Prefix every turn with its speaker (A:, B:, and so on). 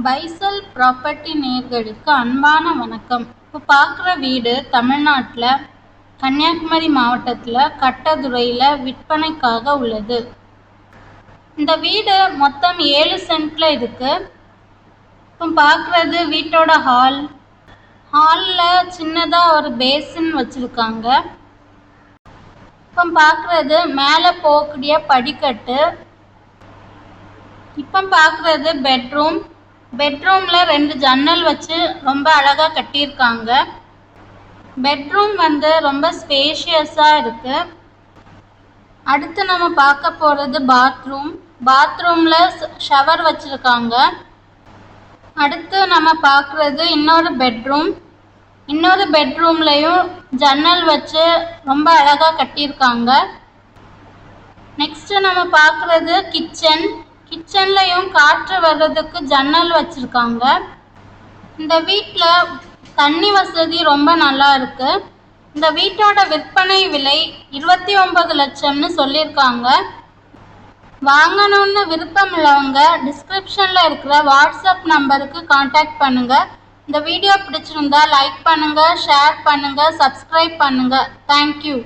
A: பைசல் property நேர்களுக்கு அன்பான வணக்கம். இப்போ பார்க்குற வீடு தமிழ்நாட்டில் கன்னியாகுமரி மாவட்டத்தில் கட்டதுறையில் விற்பனைக்காக உள்ளது. இந்த வீடு மொத்தம் ஏழு சென்ட்டில் இருக்குது இப்போ பார்க்குறது வீட்டோட ஹால் ஹாலில் சின்னதாக ஒரு பேசின் வச்சுருக்காங்க. இப்போ பார்க்குறது மேலே போகக்கூடிய படிக்கட்டு. இப்போ பார்க்குறது பெட்ரூம் பெட்ரூம்ல ரெண்டு ஜன்னல் வச்சு ரொம்ப அழகா கட்டியிருக்காங்க. பெட்ரூம் வந்து ரொம்ப ஸ்பேஷியஸா இருக்கு. அடுத்து நம்ம பார்க்க போறது பாத்ரூம். பாத்ரூம்ல ஷவர் வச்சிருக்காங்க. அடுத்து நம்ம பார்க்குறது இன்னொரு பெட்ரூம். இன்னொரு பெட்ரூம்லையும் ஜன்னல் வச்சு ரொம்ப அழகாக கட்டியிருக்காங்க. நெக்ஸ்ட்டு நம்ம பார்க்குறது கிச்சன். கிச்சன்லையும் காற்று வர்றதுக்கு ஜன்னல் வச்சுருக்காங்க. இந்த வீட்டில் தண்ணி வசதி ரொம்ப நல்லா இருக்கு. இந்த வீட்டோட விற்பனை விலை இருபத்தி ஒன்பது லட்சம்னு சொல்லியிருக்காங்க. வாங்கணும்னு விருப்பம் உள்ளவங்க டிஸ்கிரிப்ஷனில் இருக்கிற வாட்ஸ்அப் நம்பருக்கு காண்டாக்ட் பண்ணுங்கள் இந்த வீடியோ பிடிச்சிருந்தா லைக் பண்ணுங்கள் ஷேர் பண்ணுங்கள் சப்ஸ்கிரைப் பண்ணுங்கள் தேங்க்யூ